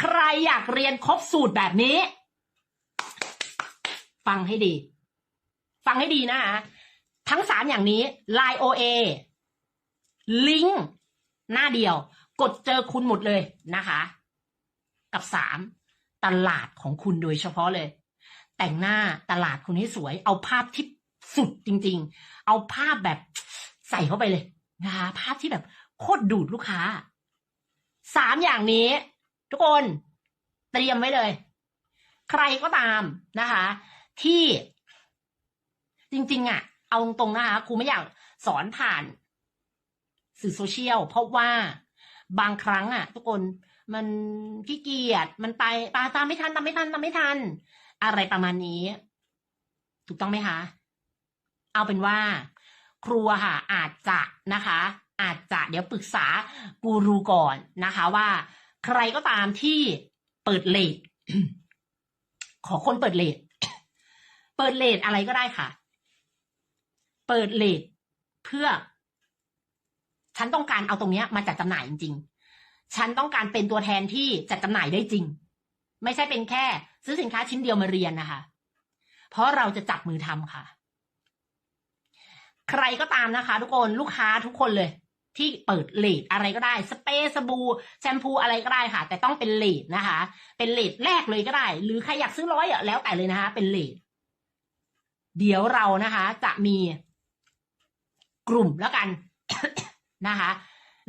ใครอยากเรียนครบสูตรแบบนี้ ฟังให้ดี ฟังให้ดีนะคะทั้งสามอย่างนี้ Line OA ลิงก์หน้าเดียว กดเจอคุณหมดเลยนะคะ กับสามตลาดของคุณโดยเฉพาะเลย แต่งหน้าตลาดคุณให้สวย เอาภาพที่สุดจริง ๆ เอาภาพแบบใส่เข้าไปเลยนะคะภาพที่แบบโคตรดูดลูกค้าสามอย่างนี้ ทุกคนเตรียมไว้เลย ใครก็ตามนะคะ ที่จริง ๆอะ เอาตรงๆนะคะครูไม่อยากสอนผ่านสื่อโซเชียลเพราะว่าบางครั้งอะ ทุกคนมันขี้เกียจมันไปตาตามไม่ทันตามไม่ทันตามไม่ทัน อะไรประมาณนี้ ถูกต้องไหมคะ เอาเป็นว่า ครูค่ะ อาจจะนะคะ อาจจะเดี๋ยวปรึกษากูรูก่อนนะคะ ว่า ใครก็ตามที่เปิดเลทขอคนเปิดเลทเปิดเลทอะไรก็ได้ค่ะ เปิดเลทเพื่อ ฉันต้องการเอาตรงเนี้ยมาจัดจำหน่ายจริง ๆ ฉันต้องการเป็นตัวแทนที่จัดจำหน่ายได้จริง ไม่ใช่เป็นแค่ ซื้อสินค้าชิ้นเดียวมาเรียนนะคะ เพราะเราจะจับมือทำค่ะ ใครก็ตามนะคะ ทุกคนลูกค้าทุกคนเลย ที่เปิดเลทอะไรก็ได้ สเปรย์สบู่แชมพูอะไรก็ได้ค่ะ แต่ต้องเป็นเลทนะคะ เป็นเลทแรกเลยก็ได้ หรือใครอยากซื้อร้อยอะแล้วแต่เลยนะคะ เป็นเลทเดี๋ยวเรานะคะ จะมีกลุ่มแล้วกันนะคะ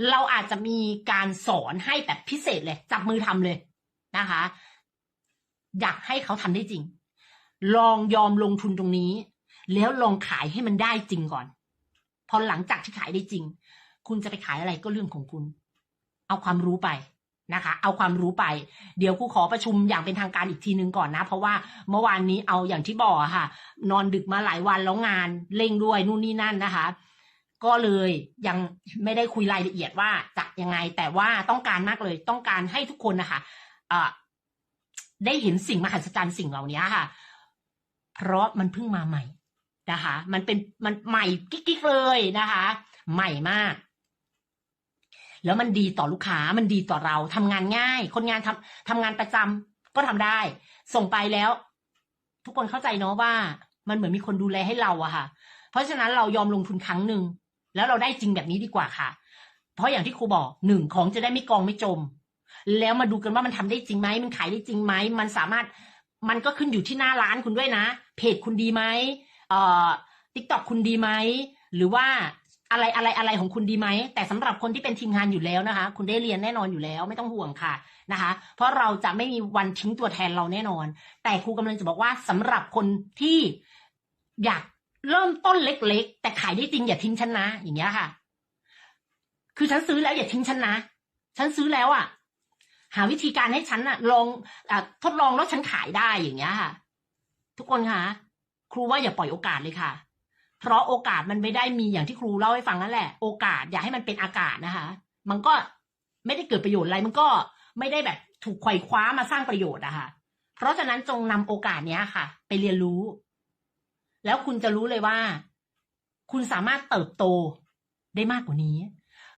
เราอาจจะมีการสอนให้แบบพิเศษเลย จับมือทำเลยนะคะ อยากให้เขาทำได้จริง ลองยอมลงทุนตรงนี้ แล้วลองขายให้มันได้จริงก่อน พอหลังจากที่ขายได้จริง คุณจะไปขายอะไรก็เรื่องของคุณ เอาความรู้ไปนะคะ เอาความรู้ไป เดี๋ยวครูขอประชุมอย่างเป็นทางการอีกทีนึงก่อนนะ เพราะว่าเมื่อวานนี้เอาอย่างที่บอกค่ะ นอนดึกมาหลายวันแล้วงานเร่งด้วยนู่นนี่นั่นนะคะ ก็เลยยังไม่ได้คุยรายละเอียดว่าจะยังไง แต่ว่าต้องการมากเลยต้องการให้ทุกคนนะคะเอ่อได้เห็นสิ่งมหัศจรรย์สิ่งเหล่านี้ค่ะ เพราะมันเพิ่งมาใหม่นะคะ มันเป็นมันใหม่กิ๊กๆเลยนะคะ ใหม่มาก แล้วมันดีต่อลูกค้ามันดีต่อเราทำงานง่าย คนงานทำทำงานประจำก็ทำได้ ส่งไปแล้ว ทุกคนเข้าใจเนาะว่า มันเหมือนมีคนดูแลให้เราอะค่ะ เพราะฉะนั้นเรายอมลงทุนครั้งหนึ่งแล้วเราได้จริงแบบนี้ดีกว่าค่ะ เพราะอย่างที่ครูบอกหนึ่งของจะได้ไม่กองไม่จม แล้วมาดูกันว่ามันทำได้จริงไหมมันขายได้จริงไหมมันสามารถมันก็ขึ้นอยู่ที่หน้าร้านคุณด้วยนะ เพจคุณดีไหมเอ่อทิกตอกคุณดีไหมหรือว่า อะไรอะไรอะไรของคุณดีไหม แต่สำหรับคนที่เป็นทีมงานอยู่แล้วนะคะ คุณได้เรียนแน่นอนอยู่แล้วไม่ต้องห่วงค่ะนะคะ เพราะเราจะไม่มีวันทิ้งตัวแทนเราแน่นอน แต่ครูกำลังจะบอกว่าสำหรับคนที่อยากเริ่มต้นเล็ก ๆ แต่ขายได้จริงอย่าทิ้งฉันนะ อย่างเงี้ยค่ะ คือฉันซื้อแล้วอย่าทิ้งฉันนะฉันซื้อแล้วอะ หาวิธีการให้ฉันอะ ลองอทดลองแล้วฉันขายได้อย่างเงี้ยค่ะ ทุกคนคะครูว่าอย่าปล่อยโอกาสเลยค่ะ เพราะโอกาสมันไม่ได้มีอย่างที่ครูเล่าให้ฟังนั่นแหละ โอกาสอย่าให้มันเป็นอากาศนะคะ มันก็ไม่ได้เกิดประโยชน์อะไร มันก็ไม่ได้แบบถูกไขว่คว้ามาสร้างประโยชน์อะค่ะ เพราะฉะนั้นจงนำโอกาสเนี้ยค่ะ ไปเรียนรู้ แล้วคุณจะรู้เลยว่า คุณสามารถเติบโตได้มากกว่านี้